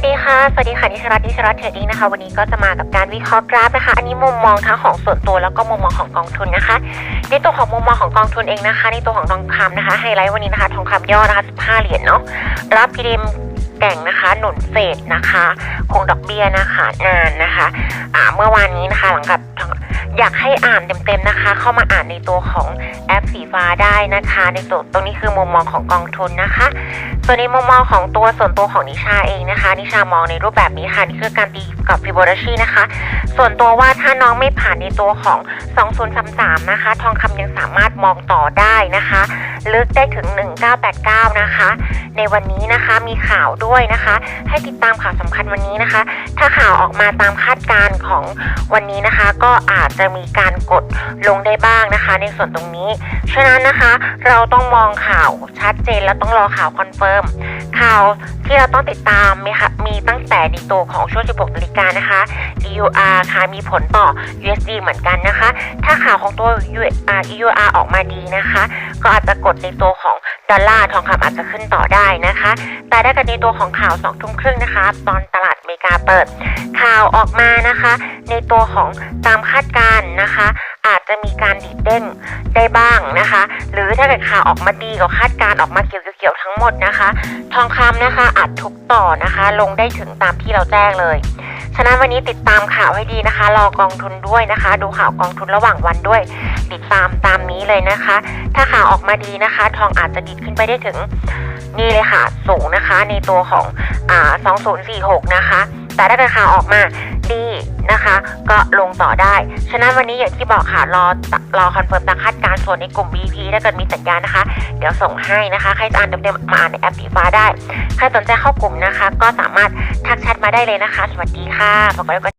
สดีค่ะ สวัสดีค่ะ นิชรัตน์นิชรัตน์เทรดดิ้งนะคะ วันนี้ก็จะมากับการวิเคราะห์กราฟนะคะ อันนี้มุมมองทั้งของส่วนตัวแล้วก็มุมมองของกองทุนนะคะ ในตัวของมุมมองของกองทุนเองนะคะ ในตัวของทองคำนะคะ ไฮไลท์วันนี้นะคะ ทองคำย่อนะคะ15เหรียญเนาะ รับพีดีมแก่งนะคะ หนุนเฟดนะคะ คงดอกเบี้ยนะคะ นานนะคะ อ่า เมื่อวานนี้นะคะ หลังกับ อยากให้อ่านเต็มๆนะคะ เข้ามาอ่านในตัวของแอปสีฟ้าได้นะคะ ในตัวตรงนี้คือมุมมองของกองทุนนะคะ ส่วนในมุมมองของตัวส่วนตัวของนิชาเองนะคะ นิชามองในรูปแบบนี้ค่ะนี่คือการตีกับฟิโบนัชชีนะคะ ส่วนตัวว่าถ้าน้องไม่ผ่านในตัวของ 2033 นะคะ ทองคำยังสามารถมองต่อได้นะคะ ลึกได้ถึง 1989 นะคะ ในวันนี้นะคะ มีข่าวด้วยนะคะ ให้ติดตามข่าวสำคัญวันนี้นะคะ ถ้าข่าวออกมาตามคาดการณ์ของวันนี้นะคะ ก็อาจจะมีการกดลงได้บ้างนะคะ ในส่วนตรงนี้ ฉะนั้นนะคะเราต้องมองข่าวชัดเจนแล้วต้องรอข่าวคอนเฟิร์มข่าวที่เราต้องติดตามมีค่ะมีตั้งแต่ในตัวของช่วง 16นาฬิกานะคะ EUR ค่ะมีผลต่อ USD เหมือนกันนะคะ ถ้าข่าวของตัว USR EUR ออกมาดีนะคะ ก็อาจจะกดในตัวของดอลลาร์ทองคำอาจจะขึ้นต่อได้นะคะ แต่ถ้าเกิดในตัวของข่าว2ทุ่มครึ่งนะคะ ตอนตลาดอเมริกาเปิด ข่าวออกมานะคะ ในตัวของตามคาดการณ์นะคะ อาจจะมีการดีดเด้งได้บ้างนะคะ หรือถ้าเกิดข่าวออกมาดีกว่าคาดการณ์ออกมาเกี่ยวๆทั้งหมดนะคะ ทองคำนะคะอาจทุกต่อนะคะ ลงได้ถึงตามที่เราแจ้งเลย ฉะนั้นวันนี้ติดตามข่าวให้ดีนะคะ รอกองทุนด้วยนะคะ ดูข่าวกองทุนระหว่างวันด้วย ติดตามตามนี้เลยนะคะ ถ้าข่าวออกมาดีนะคะ ทองอาจจะดิดขึ้นไปได้ถึงนี่เลยค่ะสูงนะคะ ในตัวของอ่า2046 นะคะ แต่ถ้าเกิดข่าวออกมาดีนะคะ ก็ลงต่อได้ ฉะนั้นวันนี้อย่างที่บอกค่ะรอรอคอนเฟิร์มตามคาดการณ์ส่วนในกลุ่ม BP ถ้าเกิดมีสัญญาณนะคะ เดี๋ยวส่งให้นะคะ ใครจะอ่านเต็มๆมาอ่านในแอปสีฟ้าได้ ใครสนใจเข้ากลุ่มนะคะ ก็สามารถทักแชทมาได้เลยนะคะ สวัสดีค่ะฝากกดไลค์กด